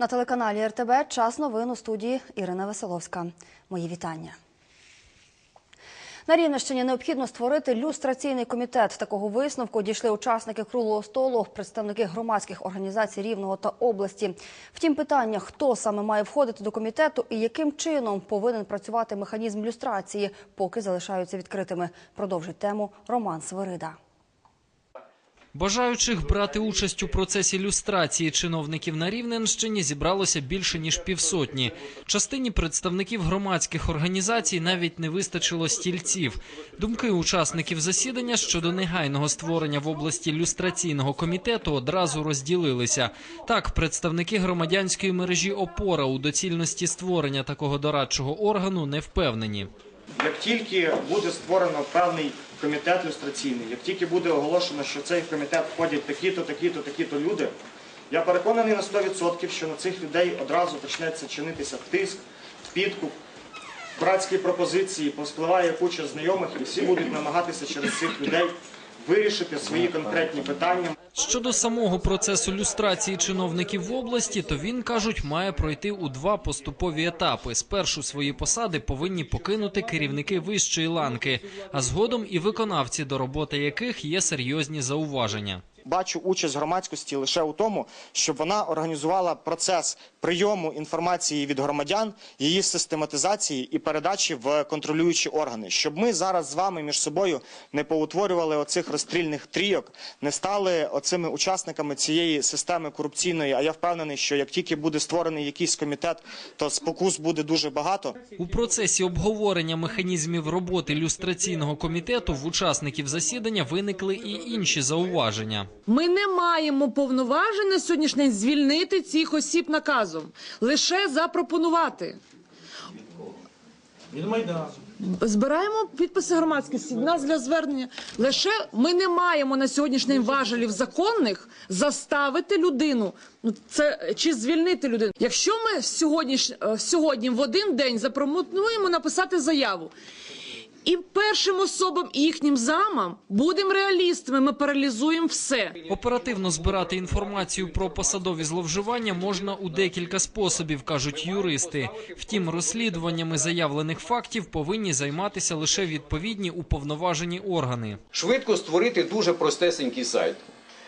На телеканалі РТБ час новин у студії Ірина Веселовська. Мої вітання. На Рівненщині необхідно створити люстраційний комітет. Такого висновку дійшли учасники круглого столу, представники громадських організацій Рівного та області. Втім, питання, хто саме має входити до комітету і яким чином повинен працювати механізм люстрації, поки залишаються відкритими. Продовжить тему Роман Свирида. Бажаючих брати участь у процесі люстрації чиновників на Рівненщині зібралося більше ніж півсотні. Частині представників громадських організацій навіть не вистачило стільців. Думки учасників засідання щодо негайного створення в області люстраційного комітету одразу розділилися. Так, представники громадянської мережі ОПОРА у доцільності створення такого дорадчого органу не впевнені. Як тільки буде створено певний комітет люстраційний, як тільки буде оголошено, що в цей комітет входять такі-то, такі-то, такі-то люди, я переконаний на 100%, що на цих людей одразу почнеться чинитися тиск, підкуп, братські пропозиції, поспливає куча знайомих, і всі будуть намагатися через цих людей вирішити свої конкретні питання. Щодо самого процесу люстрації чиновників в області, то він кажуть, має пройти у два поступові етапи. Спершу свої посади повинні покинути керівники вищої ланки, а згодом і виконавці, до роботи яких є серйозні зауваження. Бачу участь громадськості лише у тому, щоб вона організувала процес прийому інформації від громадян, її систематизації і передачі в контролюючі органи, щоб ми зараз з вами між собою не поутворювали оцих розстрільних трійок, не стали оцими учасниками цієї системи корупційної. А я впевнений, що як тільки буде створений якийсь комітет, то спокус буде дуже багато. У процесі обговорення механізмів роботи люстраційного комітету в учасників засідання виникли і інші зауваження. Ми не маємо повноважень на сьогоднішній день звільнити цих осіб наказом, лише запропонувати. Від Майдану. Збираємо підписи громадськості. В нас для звернення лише ми не маємо на сьогоднішній день важелів законних заставити людину. Ну це чи звільнити людину. Якщо ми сьогодні, е, сьогодні в один день запропонуємо написати заяву. І першим особам, і їхнім замам будемо реалістами. Ми паралізуємо все. Оперативно збирати інформацію про посадові зловживання можна у декілька способів, кажуть юристи. Втім, розслідуваннями заявлених фактів повинні займатися лише відповідні уповноважені органи. швидко створити дуже простесенький сайт,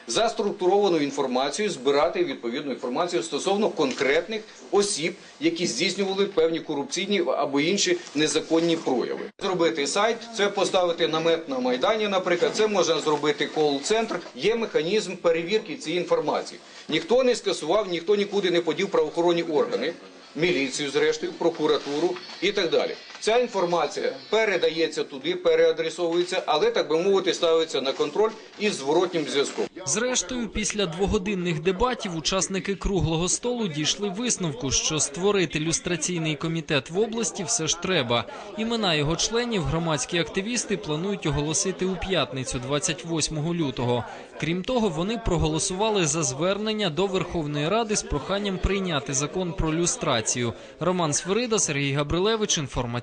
за структурованою інформацією збирати відповідну інформацію стосовно конкретних осіб, які здійснювали певні корупційні або інші незаконні прояви. Зробити сайт, це поставити намет на майдані. Наприклад, це можна зробити кол-центр. Є механізм перевірки цієї інформації. Ніхто не скасував, ніхто нікуди не подів правоохоронні органи. Міліцію, зрештою, прокуратуру і так далі. Ця інформація передається туди, переадресовується, але так би мовити, ставиться на контроль із зворотнім зв'язком. Зрештою, після двогодинних дебатів учасники круглого столу дійшли висновку, що створити люстраційний комітет в області все ж треба. Імена його членів громадські активісти планують оголосити у п'ятницю, 28 лютого. Крім того, вони проголосували за звернення до Верховної Ради з проханням прийняти закон про люстрацію. Роман Сверида, Сергій Габрилевич.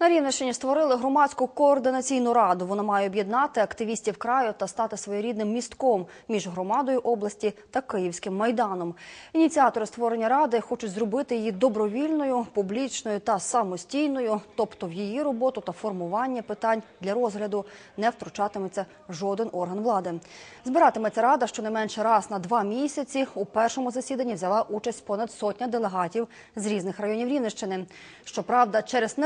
На Рівненщині створили громадську координаційну раду. Вона має об'єднати активістів краю та стати своєрідним містком між громадою області та Київським майданом. Ініціатори створення ради хочуть зробити її добровільною, публічною та самостійною, тобто в її роботу та формування питань для розгляду не втручатиметься жоден орган влади. Збиратиметься рада щонайменше раз на два місяці. У першому засіданні взяла участь понад сотня делегатів з різних районів Рівненщини. Щоправда, через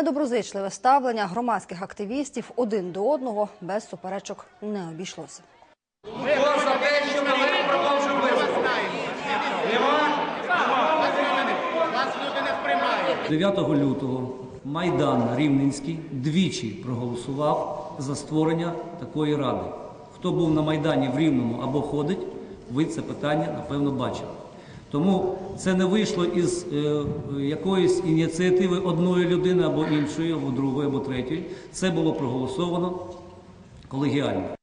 недоброзичливе ставлення громадських активістів один до одного без суперечок не обійшлося. 9 лютого Майдан Рівненський двічі проголосував за створення такої ради. Хто був на Майдані в Рівному або ходить, ви це питання напевно бачили. Тому це не вийшло із е, якоїсь ініціативи одної людини або іншої, або другої, або третьої. Це було проголосовано колегіально.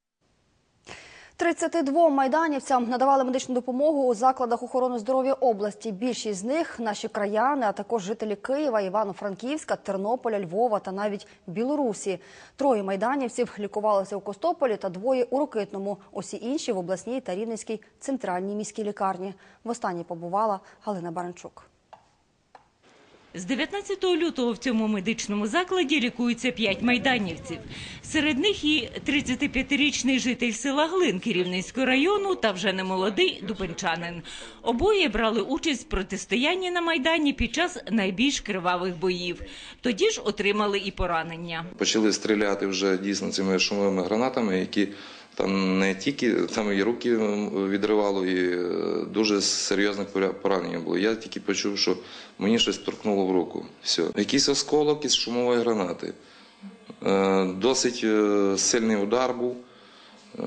32 майданівцям надавали медичну допомогу у закладах охорони здоров'я області. Більшість з них наші краяни, а також жителі Києва, Івано-Франківська, Тернополя, Львова та навіть Білорусі. Троє майданівців лікувалися у Костополі та двоє у Рокитному. Усі інші в обласній та Рівненській центральній міській лікарні. Востаннє побувала Галина Баранчук. З 19 лютого в цьому медичному закладі лікуються 5 майданівців. Серед них і 35-річний житель села Глинки Рівненського району та вже немолодий дубенчанин. Обоє брали участь в протистоянні на Майдані під час найбільш кривавих боїв. Тоді ж отримали і поранення. Почали стріляти вже дійсно цими шумовими гранатами, які там не тільки там і руки відривало, і е, дуже серйозне поранення було. Я тільки почув, що мені щось торкнуло в руку. Все. Якийсь осколок із шумової гранати. Е, Досить е, сильний удар був.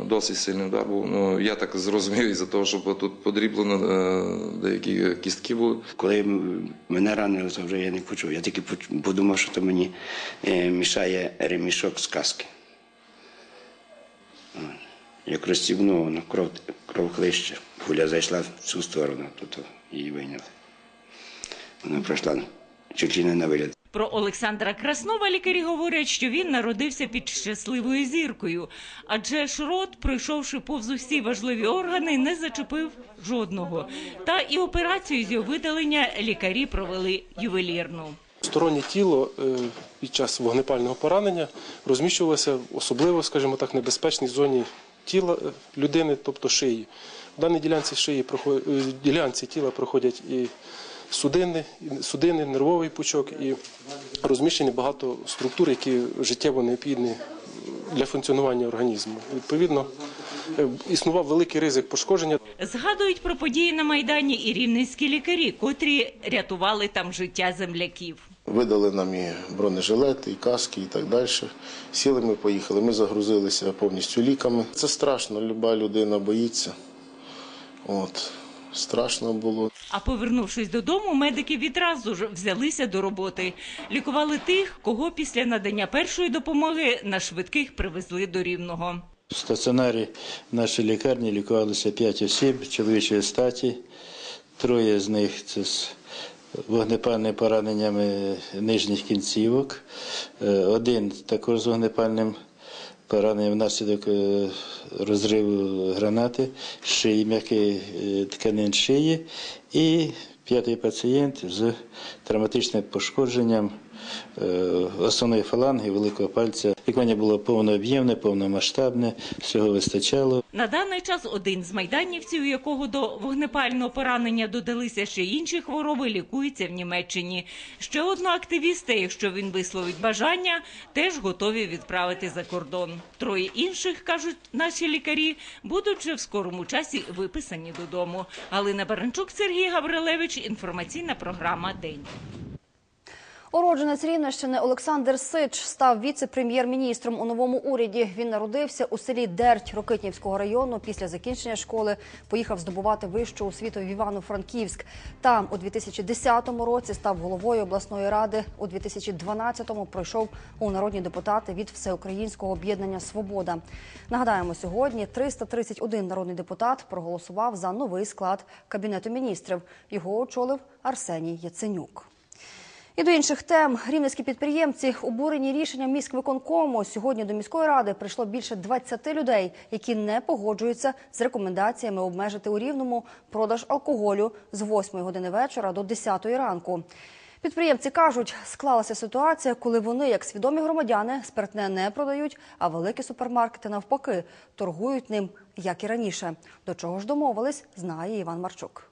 Досить сильний удар був. Ну, я так зрозумів, із-за того, що тут подріблено деякі кістки були. Коли мене ранили, то вже я не почув. Я тільки подумав, що то мені мішає ремішок з каски. Як розстібнуло, воно кров, кров хлище. Куля зайшла в цю сторону, то, то її вийняли. Вона пройшла чуть ли не на виліт. Про Олександра Краснова лікарі говорять, що він народився під щасливою зіркою, адже ж рот, пройшовши повз усі важливі органи, не зачепив жодного. Та і операцію з його видалення лікарі провели ювелірну. Стороннє тіло е, під час вогнепального поранення розміщувалося в особливо, скажімо так, небезпечній зоні тіла е, людини, тобто шиї. В даній ділянці шиї е, ділянці тіла проходять і судини, і судини, нервовий пучок, і розміщені багато структур, які життєво необхідні для функціонування організму. Відповідно, існував великий ризик пошкодження Згадують про події на майдані і рівненські лікарі, котрі рятували там життя земляків. Видали нам і бронежилети, і каски, і так далі. Сіли ми, поїхали. Ми загрузилися повністю ліками. Це страшно, люба людина боїться. От. Страшно було. А повернувшись додому, медики відразу ж взялися до роботи. Лікували тих, кого після надання першої допомоги на швидких привезли до рівного. В стаціонарі в нашій лікарні лікувалося 5 осіб чоловічої статі. Троє з них це з вогнепальними пораненнями нижніх кінцівок. Е, Один також з вогнепальним пораненням внаслідок е, розриву гранати шиї, м'який е, тканин шиї. І п'ятий пацієнт з травматичним пошкодженням основної фаланги великого пальця. Лікування було повнооб'ємне, повномасштабне, всього вистачало. На даний час один з майданівців, якого до вогнепального поранення додалися ще інші хвороби, лікується в Німеччині. Ще одного активіста, якщо він висловить бажання, теж готові відправити за кордон. Троє інших, кажуть наші лікарі, будуть вже в скорому часі виписані додому. Галина Баранчук, Сергій Гаврилевич, інформаційна програма День. Уродженець Рівненщини Олександр Сич став віце-прем'єр-міністром у новому уряді. Він народився у селі Дерть Рокитнівського району. Після закінчення школи поїхав здобувати вищу освіту в Івано-Франківськ. Там у 2010 році став головою обласної ради. У 2012-му пройшов у народні депутати від Всеукраїнського об'єднання Свобода. Нагадаємо, сьогодні 331 народний депутат проголосував за новий склад кабінету міністрів. Його очолив Арсеній Яценюк. І до інших тем рівненські підприємці обурені рішенням міськвиконкому. Сьогодні до міської ради прийшло більше 20 людей, які не погоджуються з рекомендаціями обмежити у рівному продаж алкоголю з 8 години вечора до 10 ранку. Підприємці кажуть, склалася ситуація, коли вони, як свідомі громадяни, спиртне не продають, а великі супермаркети навпаки торгують ним, як і раніше. До чого ж домовились, знає Іван Марчук.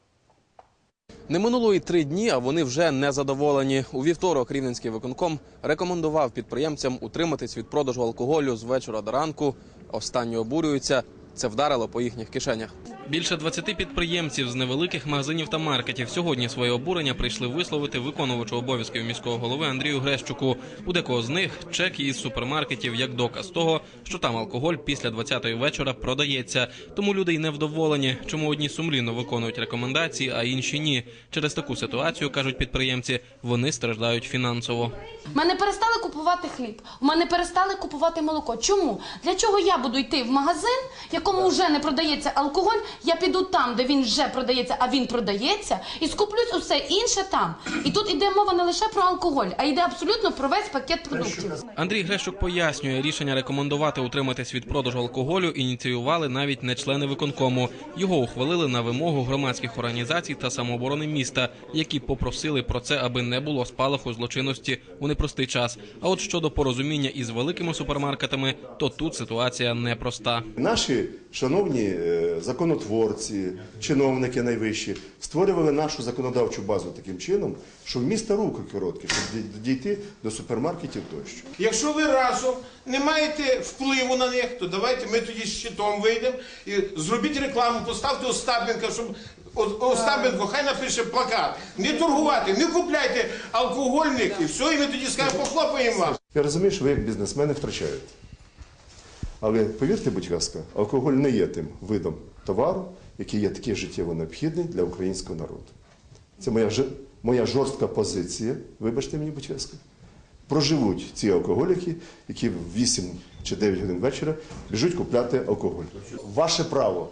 Не минуло і три дні, а вони вже не задоволені. У вівторок Рівненський виконком рекомендував підприємцям утриматись від продажу алкоголю з вечора до ранку. Останні обурюються. Це вдарило по їхніх кишенях. Більше 20 підприємців з невеликих магазинів та маркетів сьогодні своє обурення прийшли висловити виконувачу обов'язків міського голови Андрію Грещуку. У декого з них чеки із супермаркетів як доказ того, що там алкоголь після 20-ї вечора продається. Тому люди й невдоволені, чому одні сумлінно виконують рекомендації, а інші ні. Через таку ситуацію кажуть підприємці, вони страждають фінансово. Мене перестали купувати хліб, у мене перестали купувати молоко. Чому? Для чого я буду йти в магазин, якому якому вже не продається алкоголь, я піду там, де він вже продається, а він продається, і скуплюсь усе інше там. І тут іде мова не лише про алкоголь, а йде абсолютно про весь пакет продуктів. Андрій Грещук пояснює, рішення рекомендувати утриматись від продажу алкоголю ініціювали навіть не члени виконкому. Його ухвалили на вимогу громадських організацій та самооборони міста, які попросили про це, аби не було спалаху злочинності у непростий час. А от щодо порозуміння із великими супермаркетами, то тут ситуація непроста. Наші шановні е, законотворці, чиновники найвищі створювали нашу законодавчу базу таким чином, що в міста руки короткі, щоб дійти до супермаркетів тощо. Якщо ви разом не маєте впливу на них, то давайте ми тоді з щитом вийдемо і зробіть рекламу, поставте Остапенка, щоб Остапенко хай напише плакат. Не торгувати, не купляйте алкогольних і все, і ми тоді скажемо, похлопаємо вас. Я розумію, що ви як бізнесмени втрачаєте. Але повірте, будь ласка, алкоголь не є тим видом товару, який є такий життєво необхідний для українського народу. Це моя, моя жорстка позиція, вибачте мені, будь ласка. Проживуть ці алкоголіки, які в 8 чи 9 годин вечора біжуть купляти алкоголь. Ваше право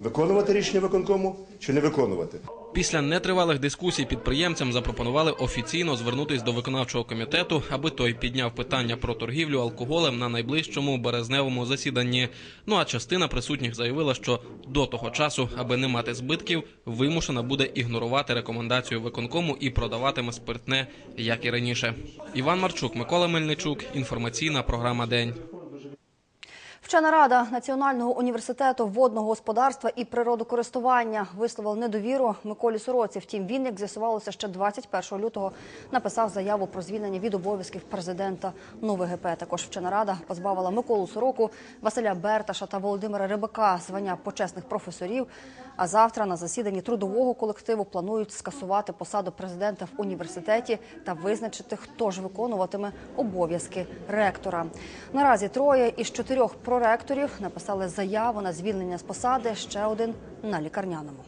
виконувати рішення виконкому чи не виконувати. Після нетривалих дискусій підприємцям запропонували офіційно звернутись до виконавчого комітету, аби той підняв питання про торгівлю алкоголем на найближчому березневому засіданні. Ну а частина присутніх заявила, що до того часу, аби не мати збитків, вимушена буде ігнорувати рекомендацію виконкому і продаватиме спиртне, як і раніше. Іван Марчук, Микола Мельничук. Інформаційна програма День. Вчена рада Національного університету водного господарства і природокористування висловила недовіру Миколі Сороці. Втім, він, як з'ясувалося, ще 21 лютого написав заяву про звільнення від обов'язків президента НУВГП. Також вчена рада позбавила Миколу Сороку, Василя Берташа та Володимира Рибака звання почесних професорів. А завтра на засіданні трудового колективу планують скасувати посаду президента в університеті та визначити, хто ж виконуватиме обов'язки ректора. Наразі троє із чотирьох проректорів написали заяву на звільнення з посади. Ще один на лікарняному.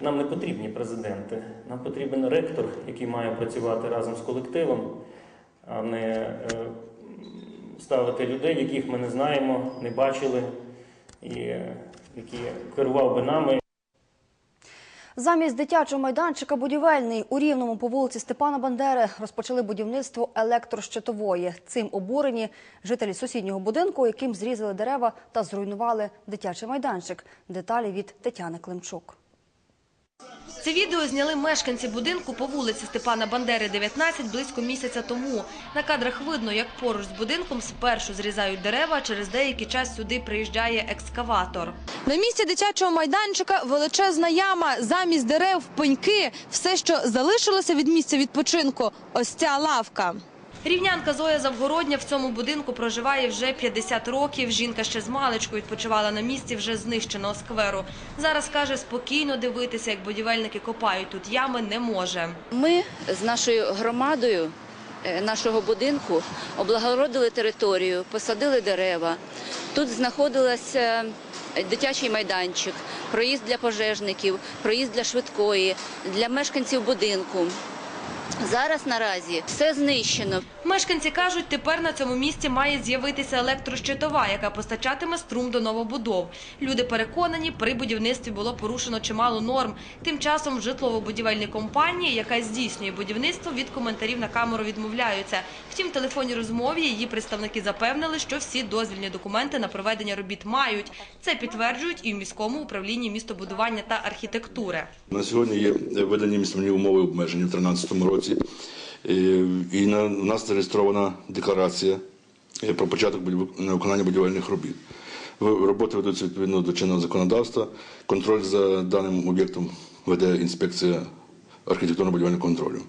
Нам не потрібні президенти. Нам потрібен ректор, який має працювати разом з колективом, а не е, ставити людей, яких ми не знаємо, не бачили, і е, які керував би нами. Замість дитячого майданчика будівельний у Рівному по вулиці Степана Бандери розпочали будівництво електрощитової. Цим обурені жителі сусіднього будинку, яким зрізали дерева та зруйнували дитячий майданчик. Деталі від Тетяни Климчук. Це відео зняли мешканці будинку по вулиці Степана Бандери, 19, близько місяця тому. На кадрах видно, як поруч з будинком спершу зрізають дерева, а через деякий час сюди приїжджає екскаватор. На місці дитячого майданчика величезна яма, замість дерев, пеньки, все, що залишилося від місця відпочинку. Ось ця лавка. Рівнянка Зоя Завгородня в цьому будинку проживає вже 50 років. Жінка ще з маличку відпочивала на місці вже знищеного скверу. Зараз, каже, спокійно дивитися, як будівельники копають тут ями, не може. Ми з нашою громадою е, нашого будинку облагородили територію, посадили дерева. Тут знаходилася дитячий майданчик, проїзд для пожежників, проїзд для швидкої, для мешканців будинку. Зараз наразі все знищено. Мешканці кажуть, тепер на цьому місці має з'явитися електрощитова, яка постачатиме струм до новобудов. Люди переконані, при будівництві було порушено чимало норм. Тим часом житлово-будівельні компанії, яка здійснює будівництво, від коментарів на камеру відмовляються. Втім, в телефонній розмові її представники запевнили, що всі дозвільні документи на проведення робіт мають. Це підтверджують і в міському управлінні містобудування та архітектури. На сьогодні є введені місцеві умови обмеження в 2013 році. Е, І на, у нас зареєстрована декларація е, про початок виконання будівельних робіт. Роботи ведуться відповідно до чинного законодавства. Контроль за даним об'єктом веде інспекція архітектурно-будівельного контролю.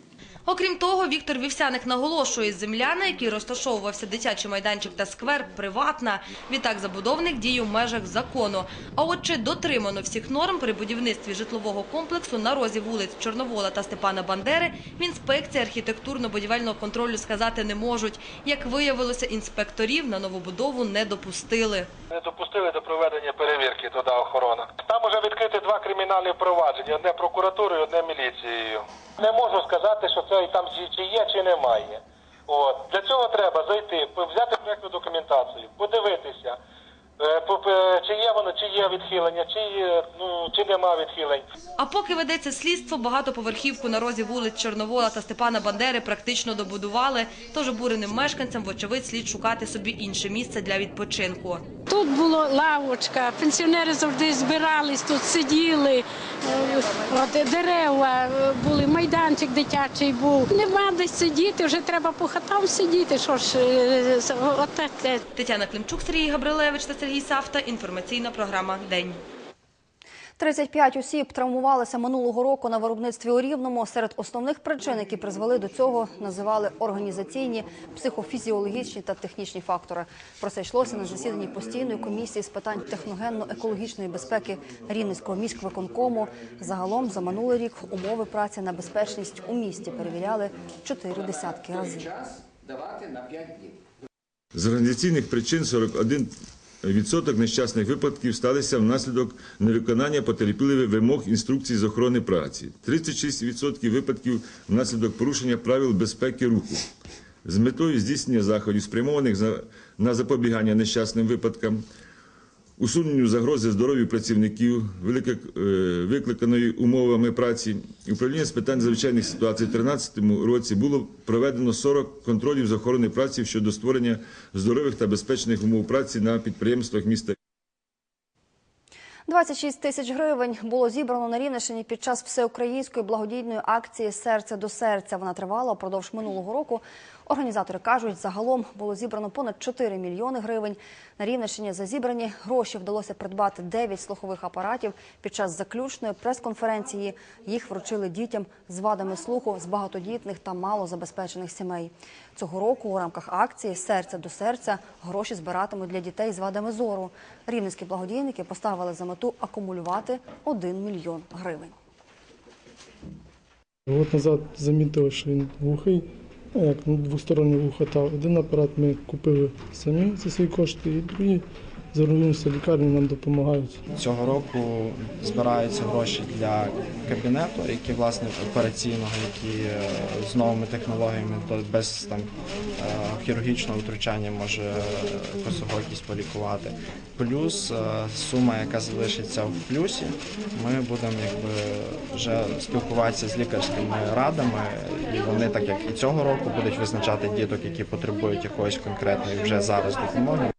Окрім того, Віктор Вівсяник наголошує, земля, на якій розташовувався дитячий майданчик та сквер, приватна. Відтак забудовник діє в межах закону. А от чи дотримано всіх норм при будівництві житлового комплексу на розі вулиць Чорновола та Степана Бандери, в інспекції архітектурно-будівельного контролю сказати не можуть. Як виявилося, інспекторів на новобудову не допустили. Не допустили до проведення перевірки туди охорона. Там уже відкрити два кримінальні провадження: одне прокуратурою, одне міліцією. Не можу сказати, що це там чи- є, чи немає. От для цього треба зайти, взяти проєктну документацію, подивитися, по- по- чи є воно, чи є відхилення, чи є, ну чи нема відхилень. А поки ведеться слідство, багатоповерхівку на розі вулиць Чорновола та Степана Бандери практично добудували. Тож обуреним мешканцям, вочевидь, слід шукати собі інше місце для відпочинку. Тут була лавочка, пенсіонери завжди збирались, тут сиділи, е, от, дерева е, були, майданчик дитячий був. Нема де сидіти, вже треба по хатам сидіти. Що ж, е, отаке. Тетяна Климчук, Сергій Габрилевич та Сергій Савта. Інформаційна програма День. 35 осіб травмувалися минулого року на виробництві у Рівному. Серед основних причин, які призвели до цього, називали організаційні, психофізіологічні та технічні фактори. Про це йшлося на засіданні постійної комісії з питань техногенно-екологічної безпеки Рівненського міськвиконкому. Загалом за минулий рік умови праці на безпечність у місті перевіряли чотири десятки разів. З організаційних причин 41% нещасних випадків сталися внаслідок невиконання потерпілими вимог інструкцій з охорони праці. 36% випадків внаслідок порушення правил безпеки руху. З метою здійснення заходів, спрямованих на запобігання нещасним випадкам, усуненню загрози здоров'ю працівників, е, викликаної умовами праці, управління з питань звичайних ситуацій у 2013 році було проведено 40 контролів з охорони праці щодо створення здорових та безпечних умов праці на підприємствах міста. 26 тисяч гривень було зібрано на Рівненщині під час всеукраїнської благодійної акції Серце до серця. Вона тривала упродовж минулого року. Організатори кажуть, загалом було зібрано понад 4 мільйони гривень. На Рівненщині за зібрані гроші вдалося придбати 9 слухових апаратів. Під час заключної прес-конференції їх вручили дітям з вадами слуху з багатодітних та малозабезпечених сімей. Цього року у рамках акції Серце до серця гроші збиратимуть для дітей з вадами зору. Рівненські благодійники поставили за мету акумулювати 1 мільйон гривень. Год назад замітили, що він глухий, як ну, двостороннє вухо. Один апарат ми купили самі за свої кошти, і другі звернулися в лікарню, нам допомагають. Цього року збираються гроші для кабінету, які власне операційного, які е, з новими технологіями, без там е, хірургічного втручання може косогокість полікувати. Плюс е, сума, яка залишиться в плюсі, ми будемо якби вже спілкуватися з лікарськими радами, і вони, так як і цього року, будуть визначати діток, які потребують якоїсь конкретної вже зараз допомоги.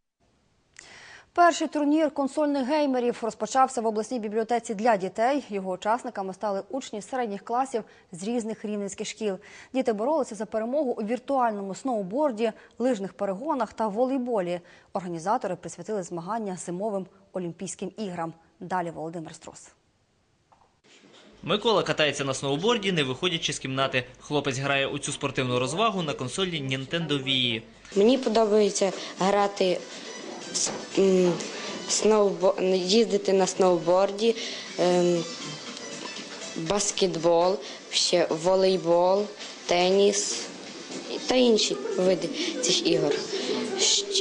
Перший турнір консольних геймерів розпочався в обласній бібліотеці для дітей. Його учасниками стали учні середніх класів з різних рівненських шкіл. Діти боролися за перемогу у віртуальному сноуборді, лижних перегонах та волейболі. Організатори присвятили змагання зимовим Олімпійським іграм. Далі Володимир Строс. Микола катається на сноуборді, не виходячи з кімнати. Хлопець грає у цю спортивну розвагу на консолі Nintendo Wii. Мені подобається грати. Їздити на сноуборді, баскетбол, волейбол, теніс та інші види цих ігор.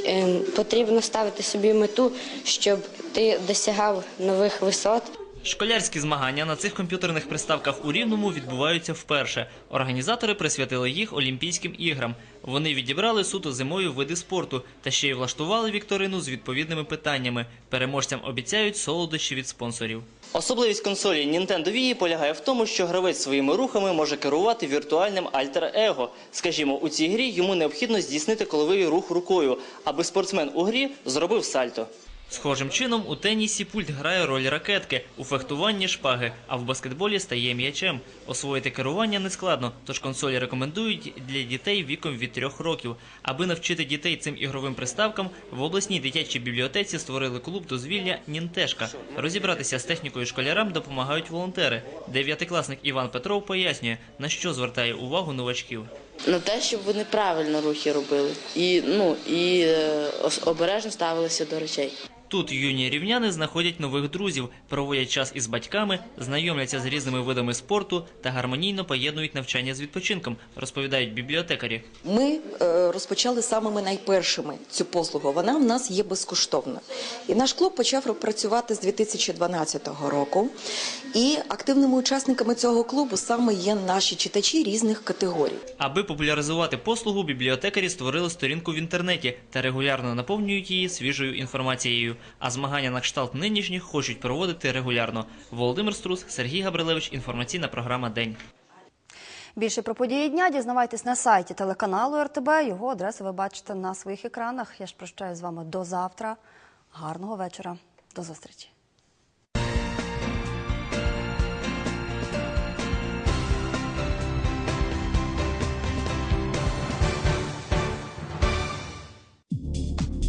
Ем, Потрібно ставити собі мету, щоб ти досягав нових висот. Школярські змагання на цих комп'ютерних приставках у Рівному відбуваються вперше. Організатори присвятили їх Олімпійським іграм. Вони відібрали суто зимою види спорту та ще й влаштували вікторину з відповідними питаннями. Переможцям обіцяють солодощі від спонсорів. Особливість консолі Nintendo Wii полягає в тому, що гравець своїми рухами може керувати віртуальним альтер-его. Скажімо, у цій грі йому необхідно здійснити коловий рух рукою, аби спортсмен у грі зробив сальто. Схожим чином у тенісі пульт грає роль ракетки, у фехтуванні шпаги, а в баскетболі стає м'ячем. Освоїти керування не складно, тож консолі рекомендують для дітей віком від трьох років. Аби навчити дітей цим ігровим приставкам, в обласній дитячій бібліотеці створили клуб дозвілля Нінтешка. Розібратися з технікою школярам допомагають волонтери. Дев'ятикласник Іван Петров пояснює, на що звертає увагу новачків. на те, щоб вони правильно рухи робили і ну і е, обережно ставилися до речей. Тут юні рівняни знаходять нових друзів, проводять час із батьками, знайомляться з різними видами спорту та гармонійно поєднують навчання з відпочинком, розповідають бібліотекарі. Ми е, розпочали самими найпершими цю послугу. Вона в нас є безкоштовна. І наш клуб почав працювати з 2012 року. І активними учасниками цього клубу саме є наші читачі різних категорій. Аби популяризувати послугу, бібліотекарі створили сторінку в інтернеті та регулярно наповнюють її свіжою інформацією. А змагання на кшталт нинішніх хочуть проводити регулярно. Володимир Струс, Сергій Габрилевич. Інформаційна програма День. Більше про події дня дізнавайтесь на сайті телеканалу РТБ. Його адресу ви бачите на своїх екранах. Я ж прощаюсь з вами до завтра. Гарного вечора. До зустрічі.